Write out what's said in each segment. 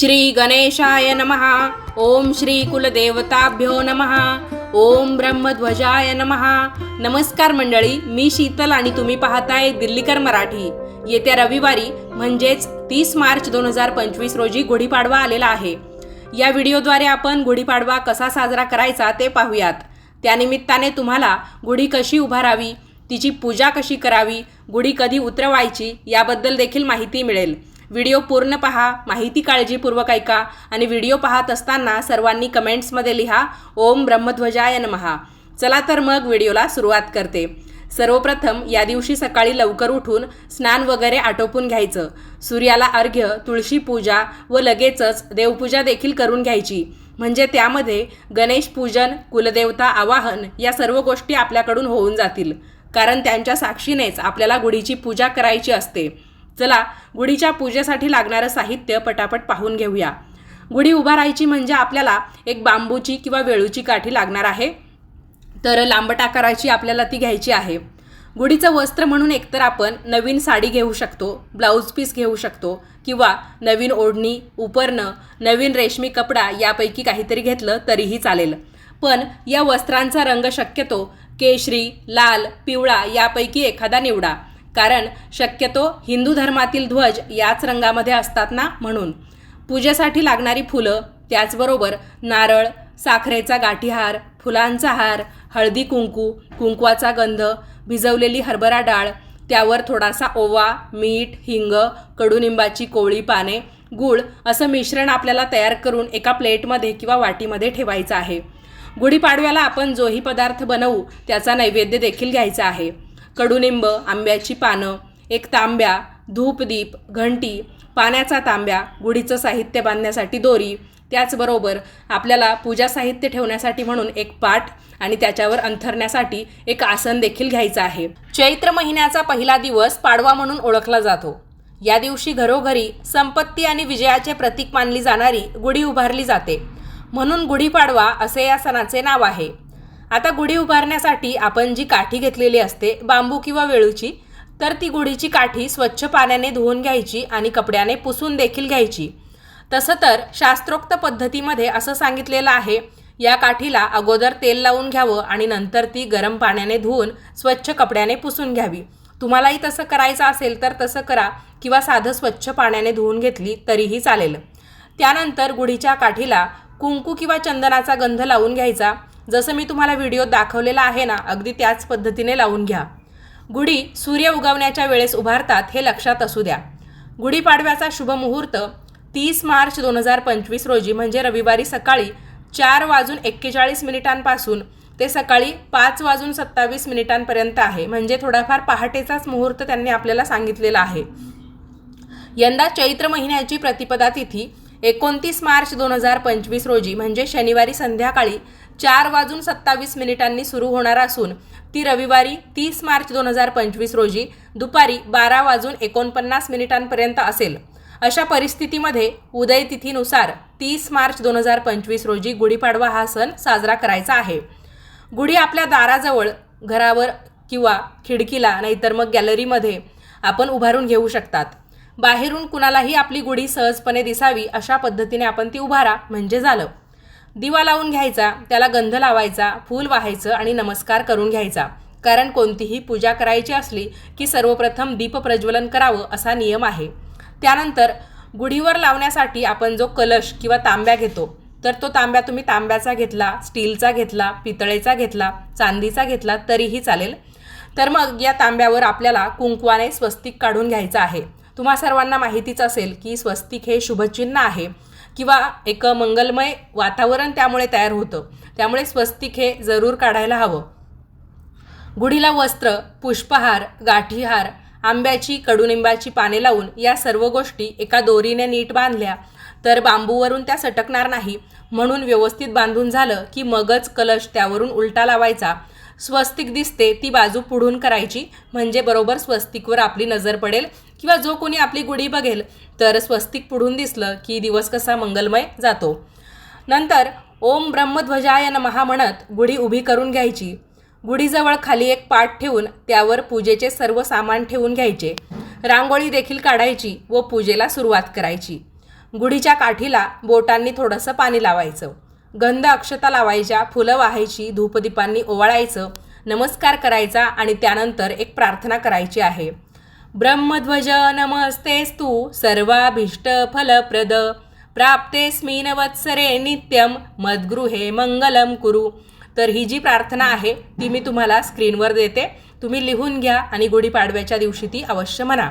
श्री गणेशाय नमहा ओम श्री कुलदेवताभ्यो नमहा ओम ब्रह्मध्वजाय नमहा नमस्कार मंडळी मी शीतल आणि तुम्ही पाहताय दिल्लीकर मराठी. येत्या रविवारी म्हणजेच तीस मार्च दोन हजार पंचवीस रोजी गुढीपाडवा आलेला आहे. या व्हिडिओद्वारे आपण गुढीपाडवा कसा साजरा करायचा ते पाहूयात. त्यानिमित्ताने तुम्हाला गुढी कशी उभारावी तिची पूजा कशी करावी गुढी कधी उतरवायची याबद्दल देखील माहिती मिळेल. व्हिडिओ पूर्ण पहा माहिती काळजीपूर्वक ऐका आणि व्हिडिओ पाहत असताना सर्वांनी कमेंट्समध्ये लिहा ओम ब्रह्मध्वजाय नमहा चला तर मग व्हिडिओला सुरुवात करते. सर्वप्रथम या दिवशी सकाळी लवकर उठून स्नान वगैरे आटोपून घ्यायचं. सूर्याला अर्घ्य तुळशी पूजा व लगेचच देवपूजा देखील करून घ्यायची. म्हणजे त्यामध्ये गणेश पूजन कुलदेवता आवाहन या सर्व गोष्टी आपल्याकडून होऊन जातील. कारण त्यांच्या साक्षीनेच आपल्याला गुढीची पूजा करायची असते. चला गुढीच्या पूजेसाठी लागणारं साहित्य पटापट पाहून घेऊया. गुढी उभारायची म्हणजे आपल्याला एक बांबूची किंवा वेळूची काठी लागणार आहे. तर लांबट आकाराची आपल्याला ती घ्यायची आहे. गुढीचं वस्त्र म्हणून एकतर आपण नवीन साडी घेऊ शकतो ब्लाऊज पीस घेऊ शकतो किंवा नवीन ओढणी उपरणं नवीन रेशमी कपडा यापैकी काहीतरी घेतलं तरीही चालेल. पण या वस्त्रांचा रंग शक्यतो केशरी लाल पिवळा यापैकी एखादा निवडा. कारण शक्यतो हिंदू धर्मातील ध्वज याच रंगामध्ये असतात ना म्हणून. पूजेसाठी लागणारी फुलं त्याचबरोबर नारळ साखरेचा गाठीहार फुलांचा हार हळदी कुंकू कुंकवाचा गंध भिजवलेली हरभरा डाळ त्यावर थोडासा ओवा मीठ हिंग कडुनिंबाची कोवळी पाने गूळ असं मिश्रण आपल्याला तयार करून एका प्लेटमध्ये किंवा वाटीमध्ये ठेवायचं आहे. गुढीपाडव्याला आपण जोही पदार्थ बनवू त्याचा नैवेद्य देखील घ्यायचा आहे. कडुनिंब आंब्याची पानं एक तांब्या धूपदीप घंटी पाण्याचा तांब्या गुढीचं साहित्य बांधण्यासाठी दोरी त्याचबरोबर आपल्याला पूजा साहित्य ठेवण्यासाठी म्हणून एक पाट आणि त्याच्यावर अंथरण्यासाठी एक आसन देखील घ्यायचं आहे. चैत्र महिन्याचा पहिला दिवस पाडवा म्हणून ओळखला जातो. या दिवशी घरोघरी संपत्ती आणि विजयाचे प्रतीक मानली जाणारी गुढी उभारली जाते. म्हणून गुढीपाडवा असे या सणाचे नाव आहे. आता गुढी उभारण्यासाठी आपण जी काठी घेतलेली असते बांबू किंवा वेळूची तर ती गुढीची काठी स्वच्छ पाण्याने धुवून घ्यायची आणि कपड्याने पुसून देखील घ्यायची. तसं तर शास्त्रोक्त पद्धतीमध्ये असं सांगितलेलं आहे या काठीला अगोदर तेल लावून घ्यावं आणि नंतर ती गरम पाण्याने धुवून स्वच्छ कपड्याने पुसून घ्यावी. तुम्हालाही तसं करायचं असेल तर तसं करा किंवा साधं स्वच्छ पाण्याने धुवून घेतली तरीही चालेल. त्यानंतर गुढीच्या काठीला कुंकू किंवा चंदनाचा गंध लावून घ्यायचा. जसं मी तुम्हाला व्हिडिओ दाखवलेला आहे ना अगदी त्याच पद्धतीने लावून घ्या. गुढी सूर्य उगवण्याच्या वेळेस उभारतात हे लक्षात असू द्या. गुढीपाडव्याचा शुभ मुहूर्त तीस मार्च दोन हजार पंचवीस रोजी म्हणजे रविवारी सकाळी चार वाजून एक्केचाळीस मिनिटांपासून ते सकाळी पाच वाजून सत्तावीस मिनिटांपर्यंत आहे. म्हणजे थोडाफार पहाटेचाच मुहूर्त त्यांनी आपल्याला सांगितलेला आहे. यंदा चैत्र महिन्याची प्रतिपदा तिथी एकोणतीस मार्च दोन हजार पंचवीस रोजी म्हणजे शनिवारी संध्याकाळी चार वाजून सत्तावीस मिनिटांनी सुरू होणार असून ती रविवारी तीस मार्च दोन हजार पंचवीस रोजी दुपारी बारा वाजून एकोणपन्नास मिनिटांपर्यंत असेल. अशा परिस्थितीमध्ये उदय तिथीनुसार तीस मार्च दोन हजार पंचवीस रोजी गुढीपाडवा हा सण साजरा करायचा आहे. गुढी आपल्या दाराजवळ घरावर किंवा खिडकीला नाहीतर मग गॅलरीमध्ये आपण उभारून घेऊ शकतात. बाहेरून कुणालाही आपली गुढी सहजपणे दिसावी अशा पद्धतीने आपण ती उभारा म्हणजे झालं. दिवा लावून घ्यायचा त्याला गंध लावायचा फूल वाहायचं आणि नमस्कार करून घ्यायचा. कारण कोणतीही पूजा करायची असली की सर्वप्रथम दीप प्रज्वलन करावं असा नियम आहे. त्यानंतर गुढीवर लावण्यासाठी आपण जो कलश किंवा तांब्या घेतो तर तो तांब्या तुम्ही तांब्याचा घेतला स्टीलचा घेतला पितळेचा घेतला चांदीचा घेतला तरीही चालेल. तर मग या तांब्यावर आपल्याला कुंकवाने स्वस्तिक काढून घ्यायचं आहे. तुम्हा सर्वांना माहितीच असेल की स्वस्तिक हे शुभचिन्ह आहे. किंवा एक मंगलमय वातावरण त्यामुळे तयार होतं. त्यामुळे स्वस्तिक हे जरूर काढायला हवं. गुढीला वस्त्र पुष्पहार गाठीहार आंब्याची कडुनिंबाची पाने लावून या सर्व गोष्टी एका दोरीने नीट बांधल्या तर बांबूवरून त्या सटकणार नाही. म्हणून व्यवस्थित बांधून झालं की मगच कलश त्यावरून उलटा लावायचा. स्वस्तिक दिसते ती बाजू पुढून करायची. म्हणजे बरोबर स्वस्तिकवर आपली नजर पडेल. किंवा जो कोणी आपली गुढी बघेल तर स्वस्तिक पुढून दिसलं की दिवस कसा मंगलमय जातो. नंतर ओम ब्रह्मध्वजाय नमहा म्हणत गुढी उभी करून घ्यायची. गुढीजवळ खाली एक पाट ठेवून त्यावर पूजेचे सर्व सामान ठेवून घ्यायचे. रांगोळी देखील काढायची व पूजेला सुरुवात करायची. गुढीच्या काठीला बोटांनी थोडंसं पाणी लावायचं. गंध अक्षता लावायच्या फुलं वाहायची धूपदीपांनी ओवाळायचं नमस्कार करायचा आणि त्यानंतर एक प्रार्थना करायची आहे. ब्रह्मध्वज नमस्तेस्तु सर्वाभीष्टफलप्रद। प्राप्तेस्मिन वत्सरे नित्यम मद्गृहे मंगलम कुरु। तर ही जी प्रार्थना आहे ती मी तुम्हाला स्क्रीनवर देते. तुम्ही लिहून घ्या आणि गुढीपाडव्याच्या दिवशी ती अवश्य म्हणा.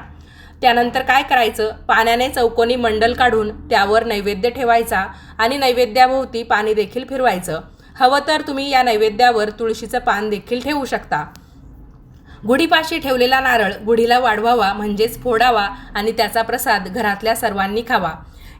त्यानंतर काय करायचं? पाण्याने चौकोनी मंडल काढून त्यावर नैवेद्य ठेवायचा आणि नैवेद्याभोवती पाणी देखील फिरवायचं. हवं तर तुम्ही या नैवेद्यावर तुळशीचं पान देखील ठेवू शकता. गुढीपाशी ठेवलेला नारळ गुढीला वाढवावा म्हणजेच फोडावा आणि त्याचा प्रसाद घरातल्या सर्वांनी खावा.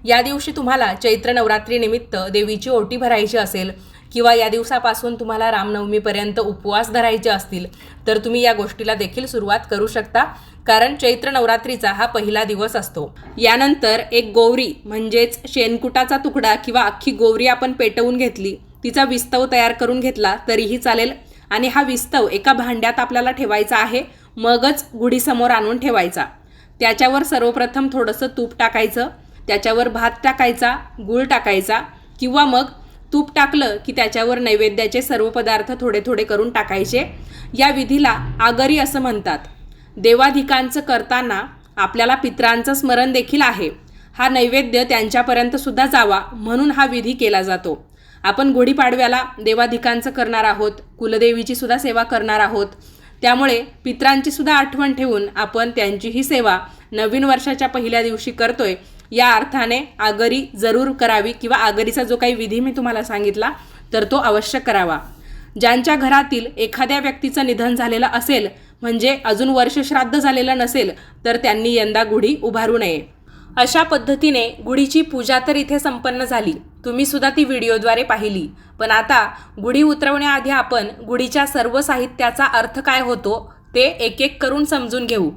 या दिवशी तुम्हाला चैत्र नवरात्रीनिमित्त देवीची ओटी भरायची असेल किंवा या दिवसापासून तुम्हाला रामनवमीपर्यंत उपवास धरायचे असतील तर तुम्ही या गोष्टीला देखील सुरुवात करू शकता कारण चैत्र नवरात्रीचा हा पहिला दिवस असतो. यानंतर एक गोवरी म्हणजेच शेणकुटाचा तुकडा किंवा अख्खी गोवरी आपण पेटवून घेतली तिचा विस्तव तयार करून घेतला तरीही चालेल. आणि हा विस्तव एका भांड्यात आपल्याला ठेवायचा आहे मगच गुढीसमोर आणून ठेवायचा. त्याच्यावर सर्वप्रथम थोडंसं तूप टाकायचं त्याच्यावर भात टाकायचा गूळ टाकायचा किंवा मग तूप टाकलं की त्याच्यावर नैवेद्याचे सर्व पदार्थ थोडे थोडे करून टाकायचे. या विधीला आगरी असं म्हणतात. देवाधिकांचं करताना आपल्याला पित्रांचं स्मरण देखील आहे. हा नैवेद्य त्यांच्यापर्यंत सुद्धा जावा म्हणून हा विधी केला जातो. आपण गुढीपाडव्याला देवाधिकांचं करणार आहोत कुलदेवीची सुद्धा सेवा करणार आहोत. त्यामुळे पित्रांची सुद्धा आठवण ठेवून आपण त्यांचीही सेवा नवीन वर्षाच्या पहिल्या दिवशी करतोय. या अर्थाने आगरी जरूर करावी किंवा आगरीचा जो काही विधी मी तुम्हाला सांगितला तर तो अवश्य करावा. ज्यांच्या घरातील एखाद्या व्यक्तीचं निधन झालेलं असेल म्हणजे अजून वर्षश्राद्ध झालेलं नसेल तर त्यांनी यंदा गुढी उभारू नये. अशा पद्धतीने गुढीची पूजा तर इथे संपन्न झाली. तुम्ही सुद्धा ती व्हिडिओद्वारे पाहिली. पण आता गुढी उतरवण्याआधी आपण गुढीच्या सर्व साहित्याचा अर्थ काय होतो ते एक एक करून समजून घेऊ.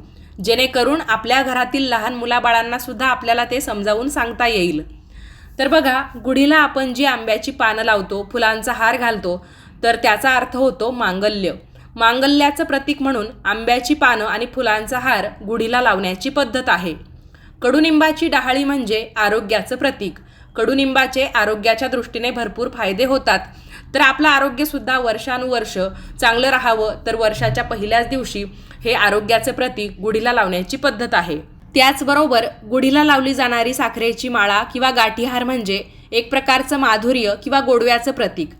जेणेकरून आपल्या घरातील लहान मुलाबाळांना सुद्धा आपल्याला ते समजावून सांगता येईल. तर बघा गुढीला आपण जी आंब्याची पानं लावतो फुलांचा हार घालतो तर त्याचा अर्थ होतो मांगल्य. मांगल्याचं प्रतीक म्हणून आंब्याची पानं आणि फुलांचा हार गुढीला लावण्याची पद्धत आहे. कडुनिंबाची डहाळी म्हणजे आरोग्याचं प्रतीक. कडुनिंबाचे आरोग्याच्या दृष्टीने भरपूर फायदे होतात. तर आपलं आरोग्यसुद्धा वर्षानुवर्ष चांगलं राहावं तर वर्षाच्या पहिल्याच दिवशी हे आरोग्याचे प्रतीक गुढीला लावण्याची पद्धत आहे. त्याचबरोबर गुढीला लावली जाणारी साखरेची माळा किंवा गाठीहार म्हणजे एक प्रकारचं माधुर्य किंवा गोडव्याचं प्रतीक.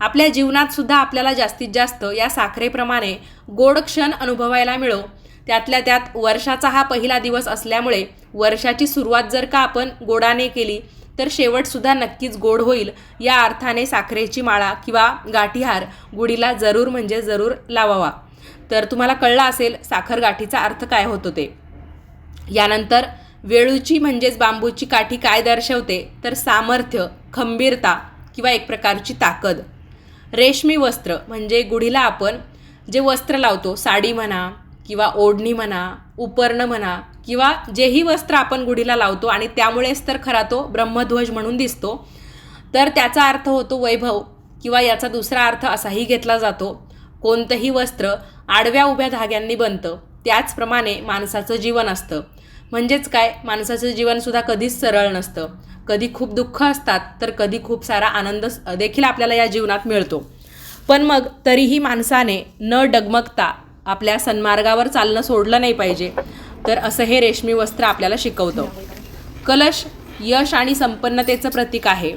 आपल्या जीवनात सुद्धा आपल्याला जास्तीत जास्त या साखरेप्रमाणे गोड क्षण अनुभवायला मिळो त्यातल्या त्यात वर्षाचा हा पहिला दिवस असल्यामुळे वर्षाची सुरुवात जर का आपण गोडाने केली तर शेवटसुद्धा नक्कीच गोड होईल. या अर्थाने साखरेची माळा किंवा गाठीहार गुढीला जरूर म्हणजे जरूर लावावा. तर तुम्हाला कळलं असेल साखर गाठीचा अर्थ काय होतो ते. यानंतर वेळूची म्हणजेच बांबूची काठी काय दर्शवते? तर सामर्थ्य खंबीरता किंवा एक प्रकारची ताकद. रेशमी वस्त्र म्हणजे गुढीला आपण जे वस्त्र लावतो साडी म्हणा किंवा ओढणी म्हणा उपरणं म्हणा किंवा जेही वस्त्र आपण गुढीला लावतो आणि त्यामुळेच तर खरा तो ब्रह्मध्वज म्हणून दिसतो. तर त्याचा अर्थ होतो वैभव किंवा याचा दुसरा अर्थ असाही घेतला जातो. कोणतंही वस्त्र आडव्या उभ्या धाग्यांनी बनतं त्याचप्रमाणे माणसाचं जीवन असतं. म्हणजेच काय? माणसाचं जीवनसुद्धा कधीच सरळ नसतं. कधी खूप दुःख असतात तर कधी खूप सारा आनंद देखील आपल्याला या जीवनात मिळतो. पण मग तरीही माणसाने न डगमगता आपल्या सन्मार्गावर चालणं सोडलं नाही पाहिजे. तर असं हे रेशमी वस्त्र आपल्याला शिकवतं. कलश यश आणि संपन्नतेचं प्रतीक आहे.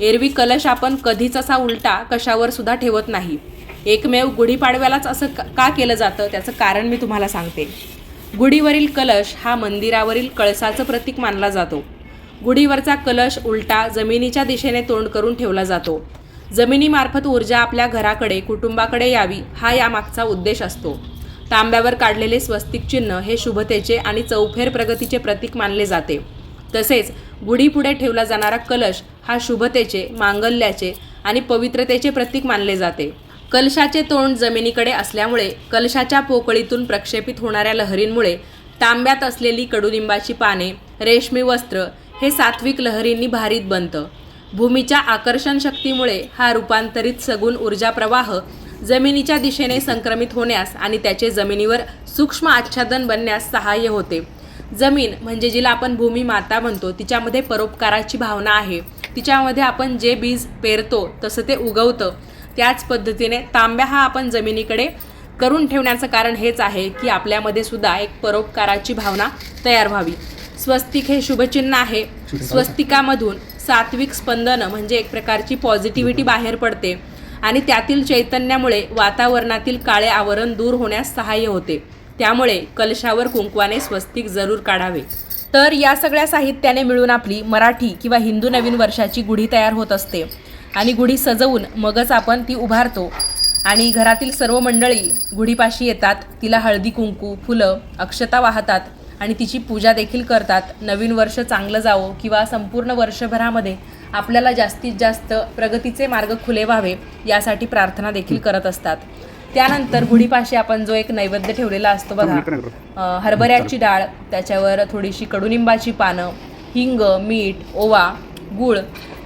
एरवी कलश आपण कधीच असा उलटा कशावर सुद्धा ठेवत नाही. एकमेव गुढीपाडव्यालाच असं का का केलं जातं? त्याचं कारण मी तुम्हाला सांगते. गुढीवरील कलश हा मंदिरावरील कळसाचं प्रतीक मानला जातो. गुढीवरचा कलश उलटा जमिनीच्या दिशेने तोंड करून ठेवला जातो. जमिनीमार्फत ऊर्जा आपल्या घराकडे कुटुंबाकडे यावी हा यामागचा उद्देश असतो. तांब्यावर काढलेले स्वस्तिक चिन्ह हे शुभतेचे आणि चौफेर प्रगतीचे प्रतीक मानले जाते. तसेच गुढीपुढे ठेवला जाणारा कलश हा शुभतेचे मांगल्याचे आणि पवित्रतेचे प्रतीक मानले जाते. कलशाचे तोंड जमिनीकडे असल्यामुळे कलशाच्या पोकळीतून प्रक्षेपित होणाऱ्या लहरींमुळे तांब्यात असलेली कडुलिंबाची पाने रेशमी वस्त्र हे सात्विक लहरींनी भारीत बनतं. भूमीच्या आकर्षण शक्तीमुळे हा रूपांतरित सगुण ऊर्जा प्रवाह जमिनीच्या दिशेने संक्रमित होण्यास आणि त्याचे जमिनीवर सूक्ष्म आच्छादन बनण्यास सहाय्य होते. जमीन म्हणजे जिला आपण भूमी माता म्हणतो तिच्यामध्ये परोपकाराची भावना आहे. तिच्यामध्ये आपण जे बीज पेरतो तसं ते उगवतं. त्याच पद्धतीने तांब्या हा आपण जमिनीकडे करून ठेवण्याचं कारण हेच आहे की आपल्यामध्ये सुद्धा एक परोपकाराची भावना तयार व्हावी. स्वस्तिक हे शुभचिन्ह आहे. स्वस्तिकामधून सात्विक स्पंदनं म्हणजे एक प्रकारची पॉझिटिव्हिटी बाहेर पडते. आणि त्यातील चैतन्यामुळे वातावरणातील काळे आवरण दूर होण्यास सहाय्य होते. त्यामुळे कलशावर कुंकवाने स्वस्तिक जरूर काढावे. तर या सगळ्या साहित्याने मिळून आपली मराठी किंवा हिंदू नवीन वर्षाची गुढी तयार होत असते. आणि गुढी सजवून मगच आपण ती उभारतो. आणि घरातील सर्व मंडळी गुढीपाशी येतात. तिला हळदी कुंकू फुलं अक्षता वाहतात. आणि तिची पूजा देखील करतात. नवीन वर्ष चांगलं जावं किंवा संपूर्ण वर्षभरामध्ये आपल्याला जास्तीत जास्त प्रगतीचे मार्ग खुले व्हावे यासाठी प्रार्थना देखील करत असतात. त्यानंतर गुढीपाशी आपण जो एक नैवेद्य ठेवलेला असतो बघा. हरभऱ्याची डाळ त्याच्यावर थोडीशी कडुनिंबाची पानं हिंग मीठ ओवा गूळ.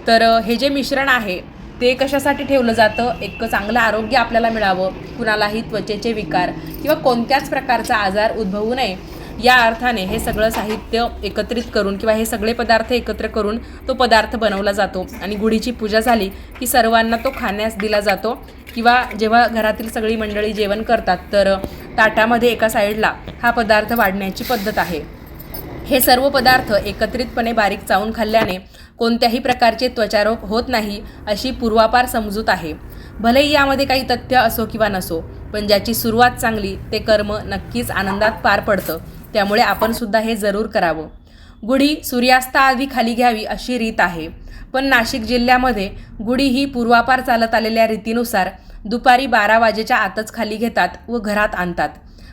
तर हे जे मिश्रण आहे ते कशासाठी ठेवलं जातं? एक चांगलं आरोग्य आपल्याला मिळावं. कुणालाही त्वचेचे विकार किंवा कोणत्याच प्रकारचा आजार उद्भवू नये. या अर्थाने हे सगळं साहित्य एकत्रित करून किंवा हे सगळे पदार्थ एकत्र करून तो पदार्थ बनवला जातो. आणि गुढीची पूजा झाली की सर्वांना तो खाण्यास दिला जातो. किंवा जेव्हा घरातील सगळी मंडळी जेवण करतात तर ताटामध्ये एका साईडला हा पदार्थ वाढण्याची पद्धत आहे. हे सर्व पदार्थ एकत्रितपणे बारीक चावून खाल्ल्याने कोणत्याही प्रकारचे त्वचारोग होत नाही अशी पूर्वापार समजूत आहे. भलेही यामध्ये काही तथ्य असो किंवा नसो पण ज्याची सुरुवात चांगली ते कर्म नक्कीच आनंदात पार पडतं. त्यामुळे आपण सुद्धा हे जरूर करावं. गुढी सूर्यास्ताआधी खाली घ्यावी अशी रीत आहे. पण नाशिक जिल्ह्यामध्ये गुढी ही पूर्वापार चालत आलेल्या रीतीनुसार दुपारी बारा वाजेच्या आतच खाली घेतात व घरात आणतात.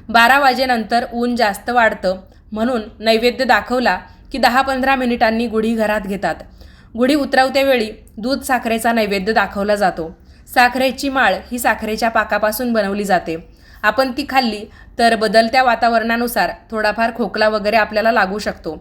बारा वाजेनंतर ऊन जास्त वाढतं म्हणून नैवेद्य दाखवला की दहा पंधरा मिनिटांनी गुढी घरात घेतात. गुढी उतरवतेवेळी दूध साखरेचा नैवेद्य दाखवला जातो. साखरेची माळ ही साखरेच्या पाकापासून बनवली जाते. आपण ती खाल्ली तर बदलत्या वातावरणानुसार थोडाफार खोकला वगैरे आपल्याला लागू शकतो.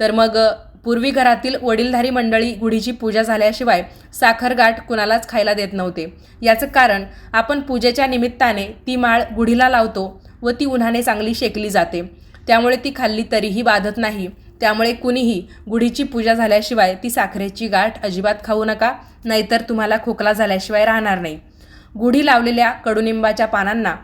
तर मग पूर्वी घरातील वडीलधारी मंडळी गुढीची पूजा झाल्याशिवाय साखरगाठ कुणालाच खायला देत नव्हते. याचं कारण आपण पूजेच्या निमित्ताने ती माळ गुढीला लावतो व ती उन्हाने चांगली शेकली जाते. त्यामुळे ती खाल्ली तरीही बाधत नाही. त्यामुळे कुणीही गुढीची पूजा झाल्याशिवाय ती साखरेची गाठ अजिबात खाऊ नका नाहीतर तुम्हाला खोकला झाल्याशिवाय राहणार नाही. गुढी लावलेल्या कडुनिंबाच्या पानांना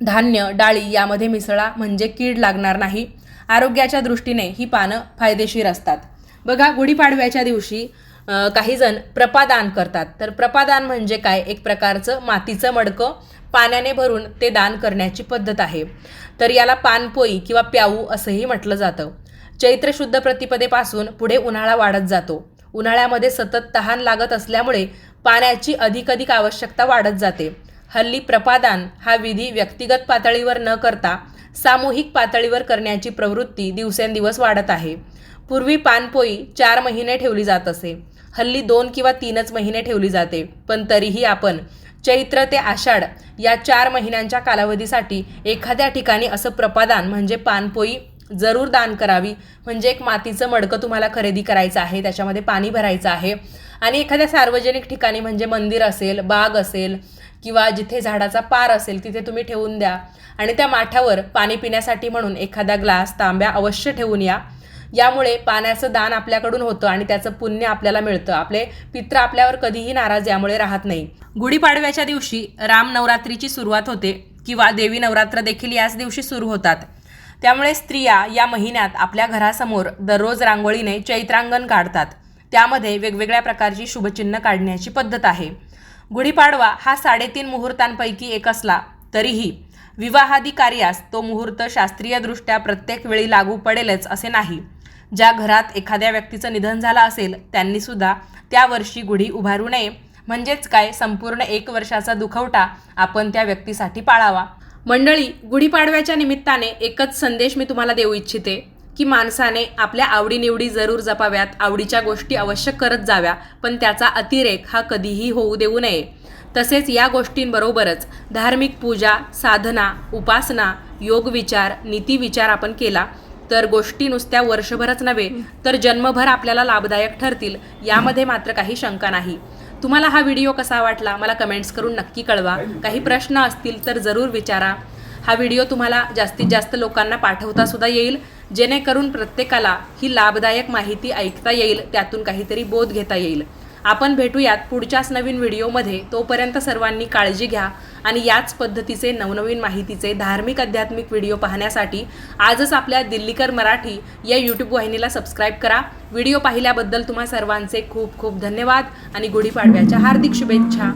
धान्य डाळी यामध्ये मिसळा म्हणजे कीड लागणार नाही. आरोग्याच्या दृष्टीने ही पानं फायदेशीर असतात. बघा गुढीपाडव्याच्या दिवशी काहीजण काही जण प्रपादान करतात. तर प्रपादान म्हणजे काय? एक प्रकारचं मातीचं मडकं पाण्याने भरून ते दान करण्याची पद्धत आहे. तर याला पानपोई किंवा प्याऊ असंही म्हटलं जातं. चैत्र शुद्ध प्रतिपदेपासून पुढे उन्हाळा वाढत जातो. उन्हाळ्यामध्ये सतत तहान लागत असल्यामुळे पाण्याची अधिकाधिक आवश्यकता वाढत जाते. हल्ली प्रपादान हा विधी व्यक्तिगत पातळीवर न करता सामूहिक पातळीवर करण्याची प्रवृत्ती दिवसेंदिवस वाढत आहे. पूर्वी पानपोई चार महिने ठेवली जात असे. हल्ली दोन किंवा तीनच महिने ठेवली जाते. पण तरीही आपण चैत्र ते आषाढ या चार महिन्यांच्या कालावधीसाठी एखाद्या ठिकाणी असं प्रपादान म्हणजे पानपोई जरूर दान करावी. म्हणजे एक मातीचं मडकं तुम्हाला खरेदी करायचं आहे त्याच्यामध्ये पाणी भरायचं आहे. आणि एखाद्या सार्वजनिक ठिकाणी म्हणजे मंदिर असेल बाग असेल किंवा जिथे झाडाचा पार असेल तिथे तुम्ही ठेवून द्या. आणि त्या माठावर पाणी पिण्यासाठी म्हणून एखादा ग्लास तांब्या अवश्य ठेवून या. यामुळे पाण्याचं दान आपल्याकडून होतं आणि त्याचं पुण्य आपल्याला मिळतं. आपले पित्र आपल्यावर कधीही नाराज यामुळे राहत नाही. गुढीपाडव्याच्या दिवशी राम नवरात्रीची सुरुवात होते किंवा देवी नवरात्र देखील याच दिवशी सुरू होतात. त्यामुळे स्त्रिया या महिन्यात आपल्या घरासमोर दररोज रांगोळीने चैत्रांगण काढतात. त्यामध्ये वेगवेगळ्या प्रकारची शुभचिन्ह काढण्याची पद्धत आहे. गुढीपाडवा हा साडेतीन मुहूर्तांपैकी एक असला तरीही विवाहादी कार्यास तो मुहूर्त शास्त्रीयदृष्ट्या प्रत्येक वेळी लागू पडेलच असे नाही. ज्या घरात एखाद्या व्यक्तीचं निधन झालं असेल त्यांनीसुद्धा त्या वर्षी गुढी उभारू नये. म्हणजेच काय? संपूर्ण एक वर्षाचा दुखवटा आपण त्या व्यक्तीसाठी पाळावा. मंडळी गुढीपाडव्याच्या निमित्ताने एकच संदेश मी तुम्हाला देऊ इच्छिते की माणसाने आपल्या आवडीनिवडी जरूर जपाव्यात आवडीच्या गोष्टी अवश्य करत जाव्या पण त्याचा अतिरेक हा कधीही होऊ देऊ नये. तसेच या गोष्टींबरोबरच धार्मिक पूजा साधना उपासना योगविचार नीतिविचार आपण केला तर गोष्टी नुसत्या वर्षभरच नव्हे तर जन्मभर आपल्याला लाभदायक ठरतील यामध्ये मात्र काही शंका नाही. तुम्हाला हा व्हिडिओ कसा वाटला मला कमेंट्स करून नक्की कळवा. काही प्रश्न असतील तर जरूर विचारा. हा व्हिडिओ तुम्हाला जास्तीत जास्त लोकांना पाठवता सुद्धा येईल. जेणेकरून प्रत्येकाला ही लाभदायक माहिती ऐकता येईल त्यातून काहीतरी बोध घेता येईल. आपण भेटूयात पुढच्याच नवीन व्हिडिओमध्ये. तोपर्यंत सर्वांनी काळजी घ्या आणि याच पद्धतीचे नवनवीन माहितीचे धार्मिक आध्यात्मिक व्हिडिओ पाहण्यासाठी आजच आपल्या दिल्लीकर मराठी या यूट्यूब वाहिनीला सबस्क्राईब करा. व्हिडिओ पाहिल्याबद्दल तुम्हा सर्वांचे खूप खूप धन्यवाद आणि गुढीपाडव्याच्या हार्दिक शुभेच्छा.